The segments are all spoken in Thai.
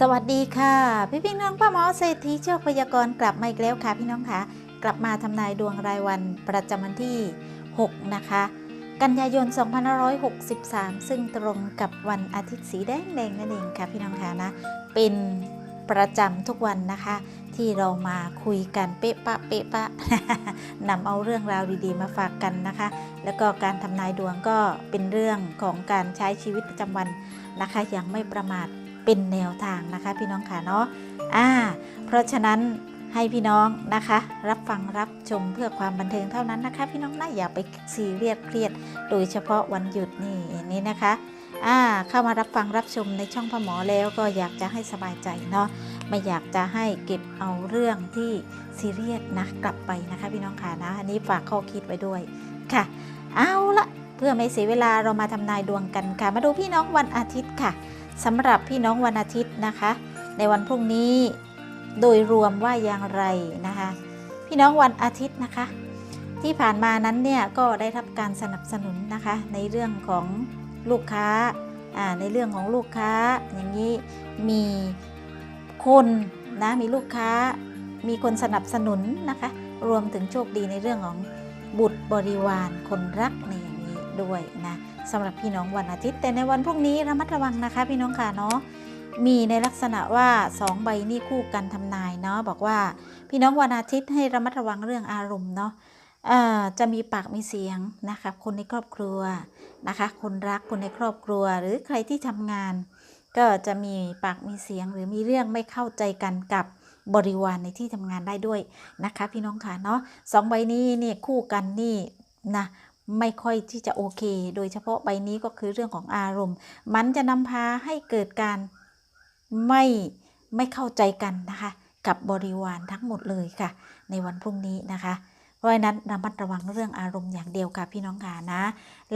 สวัสดีค่ะ พี่พี่น้องป้าหมอเศรษฐีโชคพยากรณ์กลับมาอีกแล้วค่ะพี่น้องคะกลับมาทำนายดวงรายวันประจำวันที่ 6 นะคะ กันยายน 2563 ซึ่งตรงกับวันอาทิตย์สีแดงแดงนั่นเองค่ะพี่น้องคะนะ เป็นประจำทุกวันนะคะ ที่เรามาคุยกันเป๊ะปะเป๊ะปะนำเอาเรื่องราวดีๆ มาฝากกันนะคะ แล้วก็การทำนายดวงก็เป็นเรื่องของการใช้ชีวิตประจำวันนะคะอย่างไม่ประมาท เป็นแนวทางนะคะ พี่น้องค่ะเนาะอ่า เพราะฉะนั้นให้พี่น้องนะคะ รับฟังรับชมเพื่อความบันเทิงเท่านั้นนะคะ พี่น้องนะอย่าไปซีเรียสเครียด โดยเฉพาะวันหยุดนี่นี่นะคะอ่าเข้ามารับฟังรับชมในช่องพ่อหมอแล้วก็อยากจะให้สบายใจเนาะไม่อยากจะให้เก็บเอาเรื่องที่ซีเรียสนะกลับไปนะคะ พี่น้องค่ะนะอันนี้ฝากข้อคิดไว้ด้วยค่ะ เอาละเพื่อไม่เสียเวลาเรามาทำนายดวงกันค่ะ มาดูพี่น้องวันอาทิตย์ค่ะ สำหรับพี่น้องวันอาทิตย์นะคะ ในวันพรุ่งนี้โดยรวมว่าอย่างไรนะคะ พี่น้องวันอาทิตย์นะคะ ที่ผ่านมานั้นเนี่ยก็ได้รับการสนับสนุนนะคะ ในเรื่องของลูกค้าอ่าในเรื่องของลูกค้าอย่างนี้มีคนนะมีลูกค้ามีคนสนับสนุนนะคะ รวมถึงโชคดีในเรื่องของบุตรบริวารคนรักในอย่างนี้ด้วยนะ สำหรับพี่น้องวันอาทิตย์ แต่ในวันพรุ่งนี้ระมัดระวังนะคะ พี่น้องค่ะเนาะมีในลักษณะว่า 2 ใบนี้คู่กันทำนายเนาะบอกว่าพี่น้องวันอาทิตย์ให้ระมัดระวังเรื่องอารมณ์เนาะเอ่อจะมีปากมีเสียงนะคะคนในครอบครัวนะคะ คนรักคนในครอบครัวหรือใครที่ทำงาน ก็จะมีปากมีเสียงหรือมีเรื่องไม่เข้าใจกันกับบริวารในที่ทำงานได้ด้วยนะคะ พี่น้องค่ะเนาะสองใบนี้เนี่ยคู่กันนี่นะ ไม่ค่อยที่จะโอเค โดยเฉพาะใบนี้ก็คือเรื่องของอารมณ์ มันจะนำพาให้เกิดการไม่ไม่เข้าใจกันนะคะ กับบริวารทั้งหมดเลยค่ะ ในวันพรุ่งนี้นะคะ เพราะฉะนั้นระมัดระวังเรื่องอารมณ์อย่างเดียวค่ะพี่น้องค่ะนะ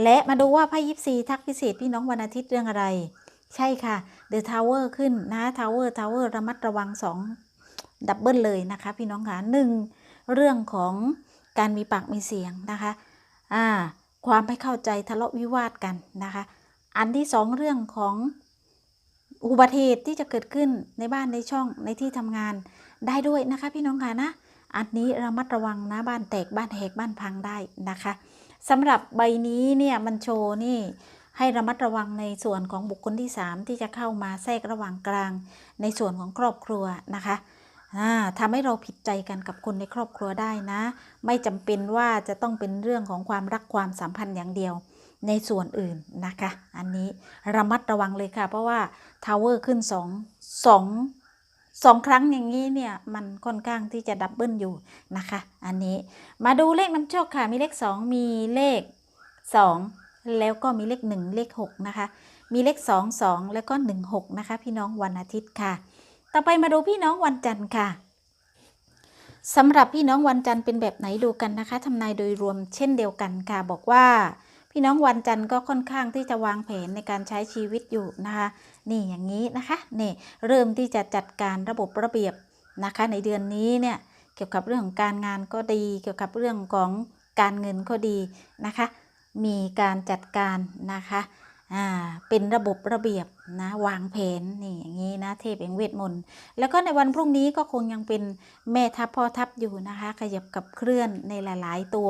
และมาดูว่าไพ่ยิปซีทักพิเศษพี่น้องวันอาทิตย์เรื่องอะไร ใช่ค่ะ The Tower ขึ้นนะ Tower Tower ระมัดระวัง2ดับเบิลเลยนะคะ พี่น้องค่ะหนึ่งเรื่องของการมีปากมีเสียงนะคะ อ่าความไม่เข้าใจทะเลาะวิวาทกันนะคะ อันที่สองเรื่องของอุบัติเหตุที่จะเกิดขึ้นในบ้านในช่องในที่ทำงานได้ด้วยนะคะ พี่น้องค่ะนะอันนี้ระมัดระวังนะบ้านแตกบ้านแหกบ้านพังได้นะคะสำหรับใบนี้เนี่ยมันโชว์นี่ให้ระมัดระวังในส่วนของบุคคลที่ 3 ที่จะเข้ามาแทรกระหว่างกลาง ในส่วนของครอบครัวนะคะ ทำให้เราผิดใจกันกับคนในครอบครัวได้นะ ไม่จำเป็นว่าจะต้องเป็นเรื่องของความรักความสัมพันธ์อย่างเดียวในส่วนอื่นนะคะ อันนี้ระมัดระวังเลยค่ะ เพราะว่าทาวเวอร์ขึ้น2 2 2ครั้งอย่างนี้เนี่ยมันค่อนข้างที่จะดับเบิลอยู่นะคะ อันนี้มาดูเลขนำโชคค่ะ มีเลข 2 มีเลข 2 แล้วก็มีเลข 1 เลข 6 นะคะ มีเลข 2 2 แล้วก็ 1 6 นะคะ พี่น้องวันอาทิตย์ค่ะ ต่อไปมาดูพี่น้องวันจันทร์ค่ะสำหรับพี่น้องวันจันทร์เป็นแบบไหนดูกันนะคะทำนายโดยรวมเช่นเดียวกันค่ะ บอกว่า พี่น้องวันจันทร์ก็ค่อนข้างที่จะวางแผนในการใช้ชีวิตอยู่นะคะ นี่อย่างนี้นะคะนี่เริ่มที่จะจัดการระบบระเบียบนะคะ ในเดือนนี้เนี่ยเกี่ยวกับเรื่องของการงานก็ดี เกี่ยวกับเรื่องของการเงินก็ดีนะคะ มีการจัดการนะคะ อ่าเป็นระบบระเบียบนะวางแผนนี่อย่างนี้นะเทพแห่งเวทมนต์แล้วก็ในวันพรุ่งนี้ก็คงยังเป็นแม่ทัพพ่อทัพอยู่นะคะ ขยับกับเคลื่อนในหลาย ๆ ตัว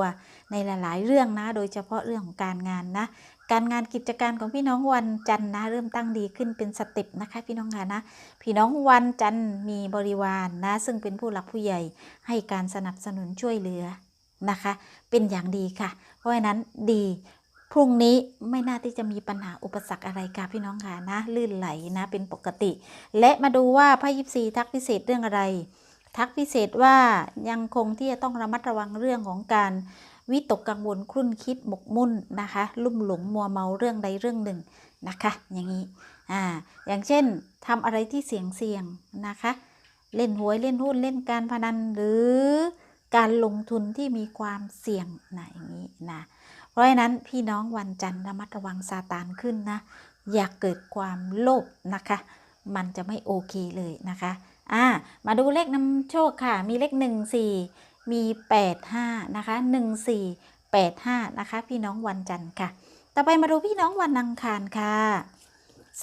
ในหลาย ๆ เรื่องนะ โดยเฉพาะเรื่องของการงานนะการงานกิจการของพี่น้องวันจันทร์นะเริ่มตั้งดีขึ้นเป็นสเต็ปนะคะพี่น้องค่ะนะพี่น้องวันจันทร์มีบริวารนนะซึ่งเป็นผู้หลักผู้ใหญ่ให้การสนับสนุนช่วยเหลือนะคะ เป็นอย่างดีค่ะ เพราะฉะนั้นดี พรุ่งนี้ไม่น่าที่จะมีปัญหาอุปสรรคอะไรค่ะพี่น้องค่ะนะ ลื่นไหลนะเป็นปกติ และมาดูว่าไพ่ยิปซีทักพิเศษเรื่องอะไร ทักพิเศษว่ายังคงที่จะต้องระมัดระวังเรื่องของการวิตกกังวลครุ่นคิดหมกมุ่นนะคะ ลุ่มหลงมัวเมาเรื่องใดเรื่องหนึ่งนะคะ อย่างนี้อ่าอย่างเช่นทำอะไรที่เสี่ยงเสี่ยงๆนะคะ เล่นหวยเล่นหุ้นเล่นการพนันหรือการลงทุนที่มีความเสี่ยงนะอย่างนี้นะ เพราะฉะนั้นพี่น้องวันจันทร์ระมัดระวังซาตานขึ้นนะ อย่าเกิดความโลภนะคะ มันจะไม่โอเคเลยนะคะอ่ามาดูเลขนำโชคค่ะ มีเลขหนึ่งสี่มี 85 นะคะ 1485 นะคะ พี่น้องวันจันทร์ค่ะ ต่อไปมาดูพี่น้องวันอังคารค่ะ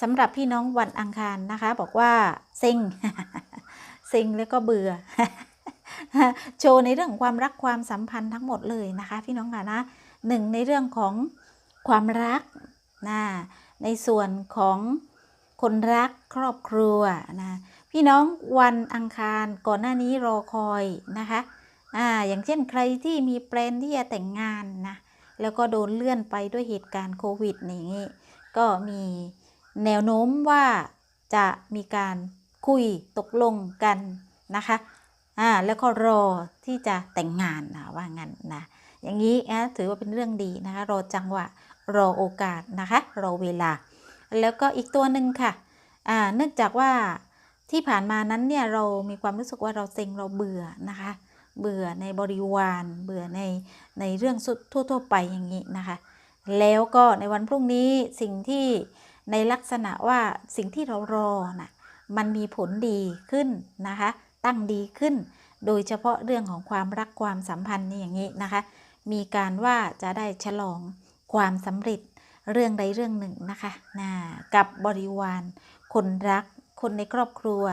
สำหรับพี่น้องวันอังคารนะคะ บอกว่าเซ็งเซ็งแล้วก็เบื่อโชว์ในเรื่องความรักความสัมพันธ์ทั้งหมดเลยนะคะ พี่น้องค่ะนะ หนึ่งในเรื่องของความรักนะในส่วนของคนรักครอบครัวนะพี่น้องวันอังคารก่อนหน้านี้รอคอยนะคะอ่าอย่างเช่นใครที่มีแปลนที่จะแต่งงานนะแล้วก็โดนเลื่อนไปด้วยเหตุการณ์โควิดอย่างนี้ก็มีแนวโน้มว่าจะมีการคุยตกลงกันนะคะอ่าแล้วก็รอที่จะแต่งงานนะว่างั้นนะ อย่างนี้นะถือว่าเป็นเรื่องดีนะคะ รอจังหวะ รอโอกาสนะคะ รอเวลา แล้วก็อีกตัวหนึ่งค่ะอ่าเนื่องจากว่าที่ผ่านมานั้นเนี่ยเรามีความรู้สึกว่าเราเซ็งเราเบื่อนะคะ เบื่อในบริวาร เบื่อในในเรื่องทั่วๆไปอย่างนี้นะคะ แล้วก็ในวันพรุ่งนี้สิ่งที่ในลักษณะว่าสิ่งที่เรารอน่ะมันมีผลดีขึ้นนะคะ ตั้งดีขึ้น โดยเฉพาะเรื่องของความรักความสัมพันธ์นี่อย่างนี้นะคะ มีการว่าจะได้ฉลองความสำเร็จเรื่องใดเรื่องหนึ่งนะคะนะกับบริวาร คนรัก คนในครอบครัว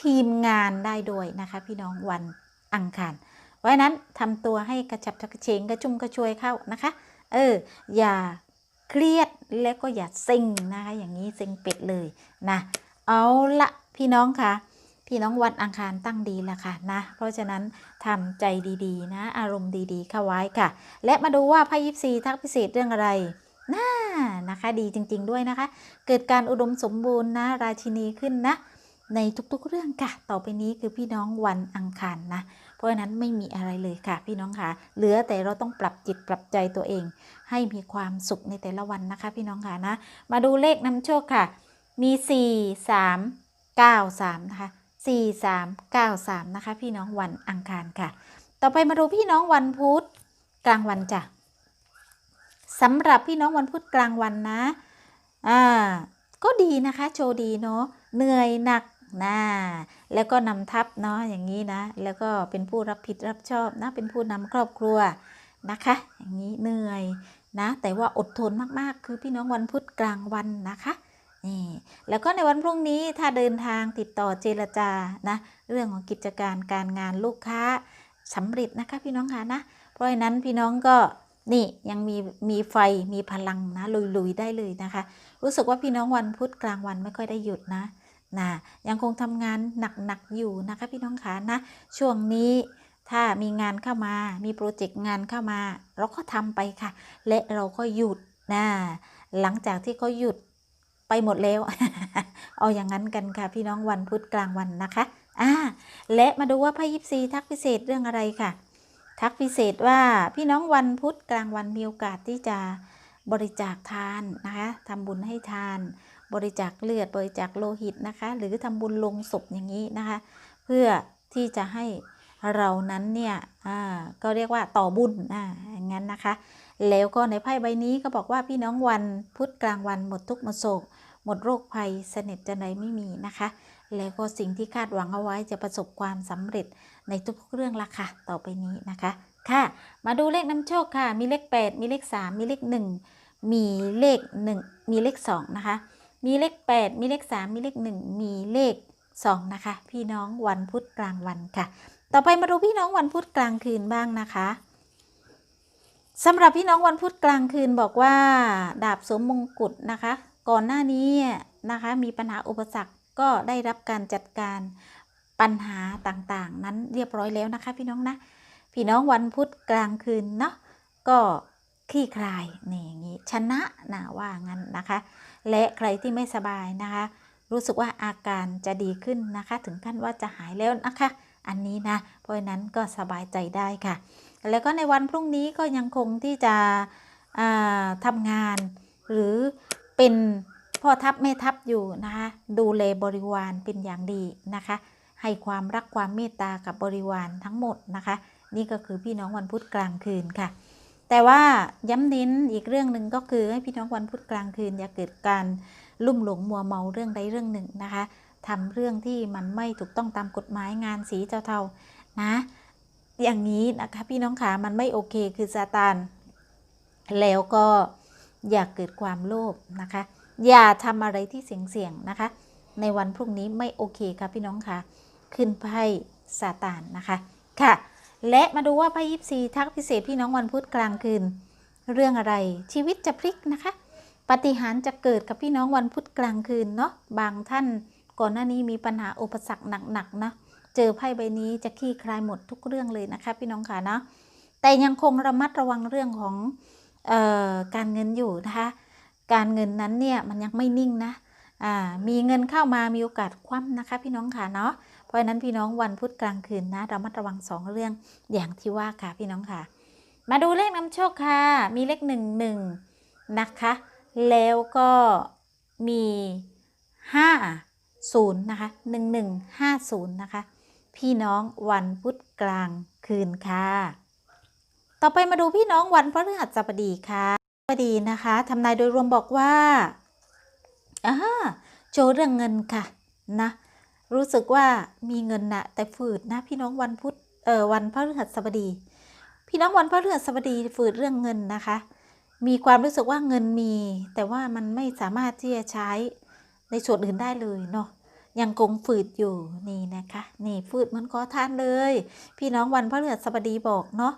ทีมงานได้ด้วยนะคะ พี่น้องวันอังคารเพราะนั้นทำตัวให้กระฉับกระเฉงกระชุ่มกระชวยเข้านะคะ เออ อย่าเครียดและก็อย่าเซ็งนะคะ อย่างนี้เซ็งเป็ดเลยนะ เอาละพี่น้องค่ะ พี่น้องวันอังคารตั้งดีแล้วค่ะนะ เพราะฉะนั้นทำใจดีๆ นะ อารมณ์ดีๆเข้าไว้ค่ะ และมาดูว่าไพ่ยิปซีทักพิเศษเรื่องอะไรน่านะคะดีจริง ๆ ด้วยนะคะ เกิดการอุดมสมบูรณ์นะ ราชินีขึ้นนะ ในทุกๆเรื่องค่ะ ต่อไปนี้คือพี่น้องวันอังคารนะ เพราะฉะนั้นไม่มีอะไรเลยค่ะ พี่น้องค่ะ เหลือแต่เราต้องปรับจิตปรับใจตัวเอง ให้มีความสุขในแต่ละวันนะคะ พี่น้องค่ะนะ มาดูเลขนำโชคค่ะ มี 4 3 9 3 นะคะ 4 3 9 3 นะคะ พี่น้องวันอังคารค่ะ ต่อไปมาดูพี่น้องวันพุธกลางวันจ้ะสำหรับพี่น้องวันพุธกลางวันนะอ่าก็ดีนะคะ โชว์ดีเนาะเหนื่อยหนักนะแล้วก็นำทัพเนาะอย่างนี้นะ แล้วก็เป็นผู้รับผิดรับชอบนะ เป็นผู้นำครอบครัวนะคะ อย่างนี้เหนื่อยนะ แต่ว่าอดทนมากๆ คือพี่น้องวันพุธกลางวันนะคะ นี่แล้วก็ในวันพรุ่งนี้ถ้าเดินทางติดต่อเจรจานะเรื่องของกิจการการงานลูกค้าสำเร็จนะคะพี่น้องคะนะเพราะฉะนั้นพี่น้องก็นี่ยังมีมีไฟมีพลังนะลุยๆได้เลยนะคะ รู้สึกว่าพี่น้องวันพุธกลางวันไม่ค่อยได้หยุดนะนะยังคงทำงานหนักๆอยู่นะคะพี่น้องคะนะช่วงนี้ถ้ามีงานเข้ามา มีโปรเจกต์งานเข้ามา เราก็ทำไปค่ะ และเราก็หยุดนะหลังจากที่เขาหยุด ไปหมดแล้ว เอาอย่างนั้นกันค่ะ พี่น้องวันพุธกลางวันนะคะอ่าและมาดูว่าไพ่ยิปซีทักพิเศษเรื่องอะไรค่ะ ทักพิเศษว่าพี่น้องวันพุธกลางวันมีโอกาสที่จะบริจาคทานนะคะทำบุญให้ทาน บริจาคเลือดบริจาคโลหิตนะคะ หรือทำบุญลงศพอย่างนี้นะคะ เพื่อที่จะให้เรานั้นเนี่ยอ่าก็เรียกว่าต่อบุญอ่าอย่างนั้นนะคะ แล้วก็ในไพ่ใบนี้ก็บอกว่าพี่น้องวันพุธกลางวันหมดทุกข์หมดโศก หมดโรคภัยเสน็จจะไหนไม่มีนะคะ แล้วก็สิ่งที่คาดหวังเอาไว้จะประสบความสำเร็จในทุกๆเรื่องละค่ะต่อไปนี้นะคะค่ะ มาดูเลขนำโชคค่ะ มีเลข 8 มีเลข 3 มีเลข 1 มีเลข 1 มีเลข 2 นะคะ มีเลข 8 มีเลข 3 มีเลข 1 มีเลข 2 นะคะ พี่น้องวันพุธกลางวันค่ะ ต่อไปมาดูพี่น้องวันพุธกลางคืนบ้างนะคะสำหรับพี่น้องวันพุธกลางคืนบอกว่า ดาบสวมมงกุฎนะคะ ก่อนหน้านี้นะคะมีปัญหาอุปสรรคก็ได้รับการจัดการปัญหาต่างๆ นั้นเรียบร้อยแล้วนะคะ พี่น้องนะ พี่น้องวันพุธกลางคืนเนาะก็คลี่คลายนี่อย่างนี้ชนะนะว่างั้นนะคะ และใครที่ไม่สบายนะคะ รู้สึกว่าอาการจะดีขึ้นนะคะ ถึงขั้นว่าจะหายแล้วนะคะ อันนี้นะ เพราะนั้นก็สบายใจได้ค่ะ แล้วก็ในวันพรุ่งนี้ก็ยังคงที่จะทำงานหรือ เป็นพ่อทัพแม่ทัพอยู่นะคะ ดูแลบริวารเป็นอย่างดีนะคะ ให้ความรักความเมตตากับบริวารทั้งหมดนะคะ นี่ก็คือพี่น้องวันพุธกลางคืนค่ะ แต่ว่าย้ำเน้นอีกเรื่องหนึ่งก็คือให้พี่น้องวันพุธกลางคืนอย่าเกิดการลุ่มหลงมัวเมาเรื่องใดเรื่องหนึ่งนะคะทำเรื่องที่มันไม่ถูกต้องตามกฎหมายงานสีเจ้าเทานะ อย่างนี้นะคะพี่น้องขามันไม่โอเคคือซาตานแล้วก็ อย่าเกิดความโลภนะคะ อย่าทำอะไรที่เสี่ยงๆนะคะ ในวันพรุ่งนี้ไม่โอเคค่ะพี่น้องค่ะขึ้นไพ่ซาตานนะคะค่ะ และมาดูว่าไพ่ยิปซีทักพิเศษพี่น้องวันพุธกลางคืน เรื่องอะไรชีวิตจะพลิกนะคะปฏิหารจะเกิดกับพี่น้องวันพุธกลางคืนเนาะบางท่านก่อนหน้านี้มีปัญหาอุปสรรคหนักๆนะเจอไพ่ใบนี้จะคลี่คลายหมดทุกเรื่องเลยนะคะ พี่น้องค่ะเนาะแต่ยังคงระมัดระวังเรื่องของ การเงินอยู่นะคะ การเงินนั้นเนี่ยมันยังไม่นิ่งนะอ่ามีเงินเข้ามามีโอกาสคว่ำนะคะ พี่น้องค่ะเนาะเพราะฉะนั้นพี่น้องวันพุธกลางคืนนะระมัดระวังสองเรื่องอย่างที่ว่าค่ะพี่น้องค่ะ มาดูเลขนำโชคค่ะ มีเลขหนึ่งหนึ่งนะคะ แล้วก็มีห้าศูนย์นะคะหนึ่งหนึ่งห้าศูนย์นะคะ พี่น้องวันพุธกลางคืนค่ะ ต่อไปมาดูพี่น้องวันพฤหัสบดีค่ะบดีนะคะทำนายโดยรวมบอกว่าอ่าโจเรื่องเงินค่ะนะรู้สึกว่ามีเงินนะแต่ฝืดนะพี่น้องวันพุธเออวันพฤหัสบดี พี่น้องวันพฤหัสบดีฝืดเรื่องเงินนะคะ มีความรู้สึกว่าเงินมี แต่ว่ามันไม่สามารถที่จะใช้ในส่วนอื่นได้เลยเนาะยังคงฝืดอยู่นี่นะคะ นี่ฝืดเหมือนขอทานเลย พี่น้องวันพฤหัสบดีบอกเนาะ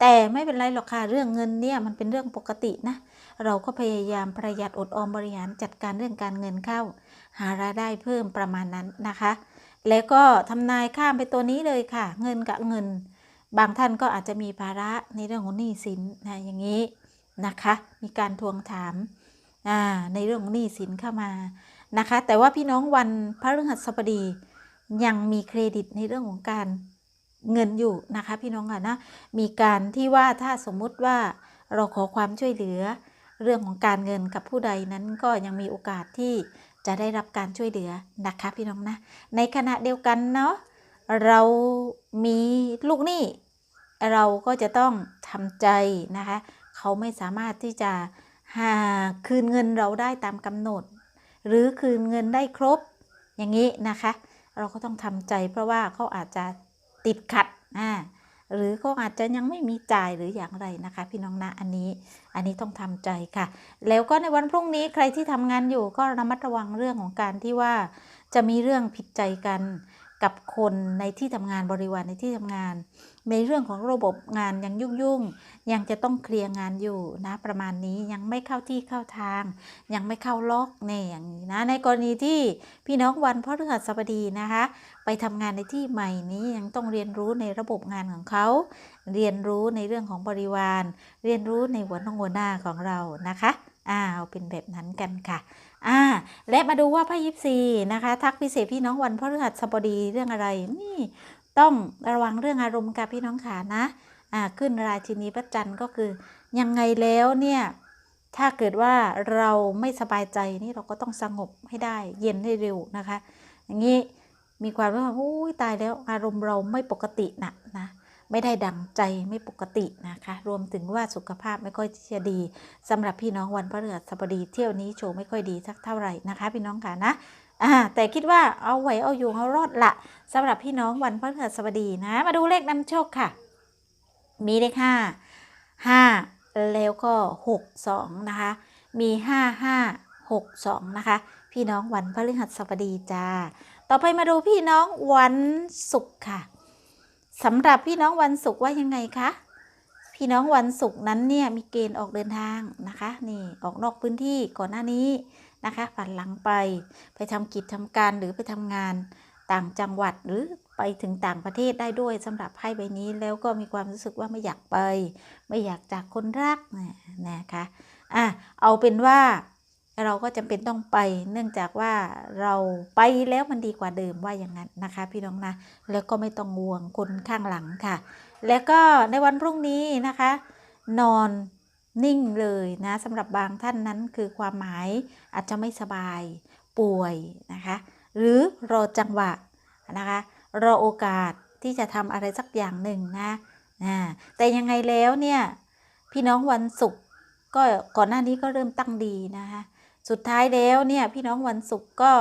แต่ไม่เป็นไรหรอกค่ะเรื่องเงินเนี่ยมันเป็นเรื่องปกตินะ เราก็พยายามประหยัดอดออมบริหารจัดการเรื่องการเงินเข้า หารายได้เพิ่มประมาณนั้นนะคะ แล้วก็ทำนายข้ามไปตัวนี้เลยค่ะ เงินกับเงิน บางท่านก็อาจจะมีภาระในเรื่องของหนี้สินนะอย่างนี้นะคะ มีการทวงถามาในเรื่องของหนี้สินเข้ามานะคะ แต่ว่าพี่น้องวันพระฤหัสบดียังมีเครดิตในเรื่องของการ เงินอยู่นะคะ พี่น้องค่ะนะมีการที่ว่าถ้าสมมุติว่าเราขอความช่วยเหลือ เรื่องของการเงินกับผู้ใดนั้นก็ยังมีโอกาสที่จะได้รับการช่วยเหลือนะคะ พี่น้องนะ ในขณะเดียวกันเนาะเรามีลูกหนี้เราก็จะต้องทำใจนะคะ เขาไม่สามารถที่จะหาคืนเงินเราได้ตามกำหนด หรือคืนเงินได้ครบอย่างนี้นะคะ เราก็ต้องทำใจเพราะว่าเขาอาจจะ ติดขัดอ่าหรือเขาอาจจะยังไม่มีจ่ายหรืออย่างไรนะคะ พี่น้องนะอันนี้อันนี้ต้องทำใจค่ะ แล้วก็ในวันพรุ่งนี้ใครที่ทำงานอยู่ก็ระมัดระวังเรื่องของการที่ว่าจะมีเรื่องผิดใจกันกับคนในที่ทำงานบริวารในที่ทำงาน ในเรื่องของระบบงานยังยุ่งยุ่งยังจะต้องเคลียร์งานอยู่นะประมาณนี้ยังไม่เข้าที่เข้าทาง ยังไม่เข้าล็อกในอย่างนี้นะในกรณีที่พี่น้องวันพฤหัสบดีนะคะ ไปทำงานในที่ใหม่นี้ยังต้องเรียนรู้ในระบบงานของเขา เรียนรู้ในเรื่องของบริวาร เรียนรู้ในหัวน้องหัวหน้าของเรานะคะอ่าเอาเป็นแบบนั้นกันค่ะอ่าและมาดูว่าไพ่ยิปซีนะคะ ทักพิเศษพี่น้องวันพฤหัสบดีเรื่องอะไรนี่ต้องระวังเรื่องอารมณ์กับพี่น้องขานะอ่าขึ้นราชินีพระจันทร์ก็คือยังไงแล้วเนี่ยถ้าเกิดว่าเราไม่สบายใจนี่เราก็ต้องสงบให้ได้เย็นให้เร็วนะคะ อย่างนี้ มีความรู้สึกว่าอุ้ยตายแล้วอารมณ์เราไม่ปกตินะนะไม่ได้ดังใจไม่ปกตินะคะ รวมถึงว่าสุขภาพไม่ค่อยจะดีสำหรับพี่น้องวันพฤหัสบดีเที่ยวนี้โชว์ไม่ค่อยดีสักเท่าไหร่นะคะ พี่น้องค่ะนะแต่คิดว่าเอาไหวเอาอยู่เอารอดละสำหรับพี่น้องวันพฤหัสบดีนะ มาดูเลขนำโชคค่ะ มีเลขห้าห้าแล้วก็หกสองนะคะ มีห้าห้าหกสองนะคะ พี่น้องวันพฤหัสบดีจ้า ต่อไปมาดูพี่น้องวันศุกร์ค่ะสำหรับพี่น้องวันศุกร์ว่ายังไงคะพี่น้องวันศุกร์นั้นเนี่ยมีเกณฑ์ออกเดินทางนะคะนี่ออกนอกพื้นที่ก่อนหน้านี้นะคะฝันหลังไปไปทำกิจทำการหรือไปทำงานต่างจังหวัดหรือไปถึงต่างประเทศได้ด้วยสำหรับไพ่ใบนี้แล้วก็มีความรู้สึกว่าไม่อยากไป ไม่อยากจากคนรักนะนะคะอะเอาเป็นว่า เราก็จำเป็นต้องไปเนื่องจากว่าเราไปแล้วมันดีกว่าเดิมว่าอย่างนั้นนะคะ พี่น้องนะแล้วก็ไม่ต้องห่วงคนข้างหลังค่ะ แล้วก็ในวันพรุ่งนี้นะคะ นอนนิ่งเลยนะสำหรับบางท่านนั้นคือความหมายอาจจะไม่สบายป่วยนะคะ หรือรอจังหวะนะคะรอโอกาสที่จะทำอะไรสักอย่างหนึ่งนะนะแต่ยังไงแล้วเนี่ยพี่น้องวันศุกร์ก็ก่อนหน้านี้ก็เริ่มตั้งดีนะคะ สุดท้ายแล้วเนี่ยพี่น้องวันศุกร์ก็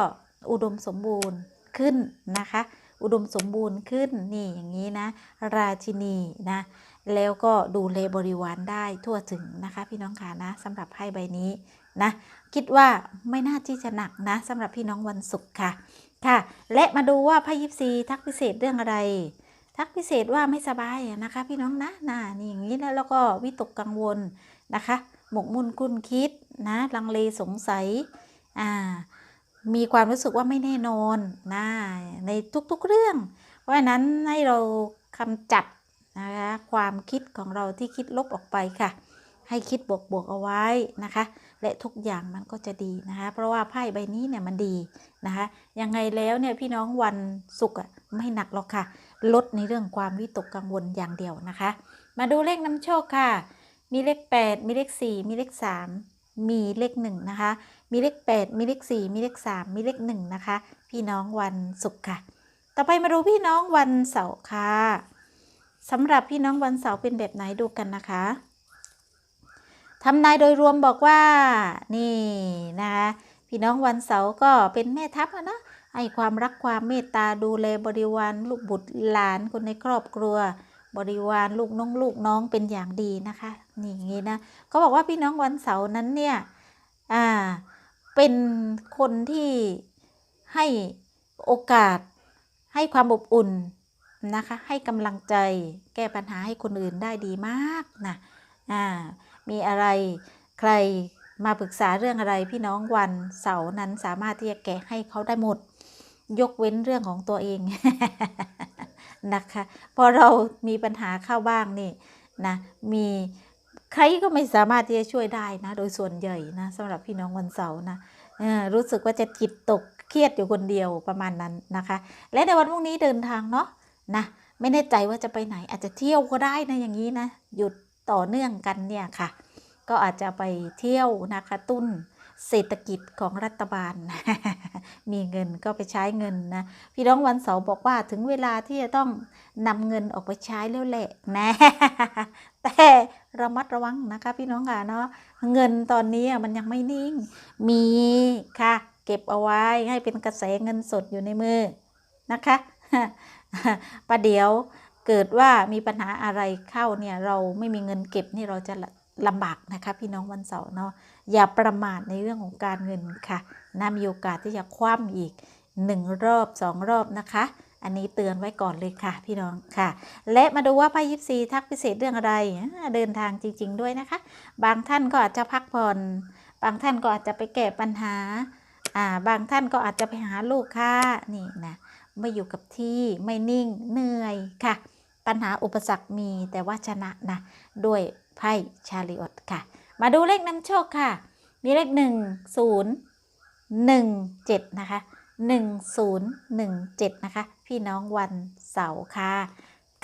อุดมสมบูรณ์ขึ้นนะคะ อุดมสมบูรณ์ขึ้นนี่อย่างนี้นะ ราชินีนะแล้วก็ดูแลบริวารได้ทั่วถึงนะคะ พี่น้องค่ะนะสำหรับไพ่ใบนี้นะคิดว่าไม่น่าที่จะหนักนะสำหรับพี่น้องวันศุกร์ค่ะค่ะ และมาดูว่าไพ่ยิปซีทักพิเศษเรื่องอะไร ทักพิเศษว่าไม่สบายนะคะ พี่น้องนะน่านี่อย่างนี้นะแล้วก็วิตกกังวลนะคะ หมกมุ่นคุ้นคิดนะลังเลสงสัยอ่ามีความรู้สึกว่าไม่แน่นอนนะในทุกๆเรื่อง เพราะฉะนั้นให้เรากำจัดนะคะความคิดของเราที่คิดลบออกไปค่ะ ให้คิดบวกๆเอาไว้นะคะ และทุกอย่างมันก็จะดีนะคะ เพราะว่าไพ่ใบนี้เนี่ยมันดีนะคะยังไงแล้วเนี่ยพี่น้องวันศุกร์อะไม่หนักหรอกค่ะ ลดในเรื่องความวิตกกังวลอย่างเดียวนะคะ มาดูเลขนำโชคค่ะ มีเลข 8 มีเลข 4 มีเลข 3 มีเลข1นะคะ มีเลข 8 มีเลข 4 มีเลข 3 มีเลข1นะคะ พี่น้องวันศุกร์ค่ะ ต่อไปมาดูพี่น้องวันเสาร์ค่ะสำหรับพี่น้องวันเสาร์เป็นแบบไหนดูกันนะคะทำนายโดยรวมบอกว่านี่นะคะพี่น้องวันเสาร์ก็เป็นแม่ทัพนะให้ความรักความเมตตาดูแลบริวารลูกบุตรหลานคนในครอบครัว บริวารลูกน้องลูกน้องเป็นอย่างดีนะคะนี่อย่างนี้นะเขาบอกว่าพี่น้องวันเสาร์นั้นเนี่ยอ่าเป็นคนที่ให้โอกาสให้ความอบอุ่นนะคะให้กำลังใจแก้ปัญหาให้คนอื่นได้ดีมากนะอ่ามีอะไรใครมาปรึกษาเรื่องอะไรพี่น้องวันเสาร์นั้นสามารถที่จะแก้ให้เขาได้หมด ยกเว้นเรื่องของตัวเอง นะคะพอเรามีปัญหาเข้าบ้างนี่นะมีใครก็ไม่สามารถที่จะช่วยได้นะ โดยส่วนใหญ่นะสำหรับพี่น้องวันเสาร์นะรู้สึกว่าจะจิตตกเครียดอยู่คนเดียวประมาณนั้นนะคะ และในวันพรุ่งนี้เดินทางเนาะนะไม่แน่ใจว่าจะไปไหน อาจจะเที่ยวก็ได้นะอย่างนี้นะหยุดต่อเนื่องกันเนี่ยค่ะ ก็อาจจะไปเที่ยวนะคะตุ้น เศรษฐกิจของรัฐบาล มีเงินก็ไปใช้เงินนะ พี่น้องวันเสาร์บอกว่าถึงเวลาที่จะต้องนำเงินออกไปใช้แล้วแหละนะ แต่ระมัดระวังนะคะ พี่น้องค่ะเนาะเงินตอนนี้มันยังไม่นิ่ง มีค่ะ เก็บเอาไว้ให้เป็นกระแสเงินสดอยู่ในมือนะคะประเดี๋ยวเกิดว่ามีปัญหาอะไรเข้าเนี่ยเราไม่มีเงินเก็บนี่เราจะ ลำบากนะคะ พี่น้องวันเสาร์เนาะอย่าประมาทในเรื่องของการเงินค่ะน่ามีโอกาสที่จะคว่ำอีกหนึ่งรอบสองรอบนะคะ อันนี้เตือนไว้ก่อนเลยค่ะ พี่น้องค่ะ และมาดูว่าไพ่ยิปซีทักพิเศษเรื่องอะไร เดินทางจริง ๆ ด้วยนะคะ บางท่านก็อาจจะพักผ่อน บางท่านก็อาจจะไปแก้ปัญหาอ่าบางท่านก็อาจจะไปหาลูกค้านี่นะไม่อยู่กับที่ไม่นิ่งเหนื่อยค่ะ ปัญหาอุปสรรคมีแต่ว่าชนะนะด้วย ไพ่ชาลิออตค่ะ มาดูเลขนำโชคค่ะ มีเลขหนึ่งศูนย์หนึ่งเจ็ดนะคะหนึ่งศูนย์หนึ่งเจ็ดนะคะ พี่น้องวันเสาร์ค่ะ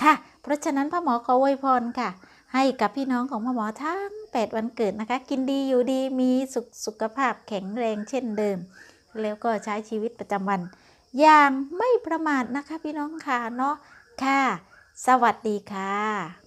ค่ะ เพราะฉะนั้นพ่อหมอขออวยพรค่ะ ให้กับพี่น้องของพ่อหมอทั้ง 8 วันเกิดนะคะ กินดีอยู่ดีมีสุขสุขภาพแข็งแรงเช่นเดิม แล้วก็ใช้ชีวิตประจำวัน อย่างไม่ประมาทนะคะพี่น้องค่ะเนาะค่ะ สวัสดีค่ะ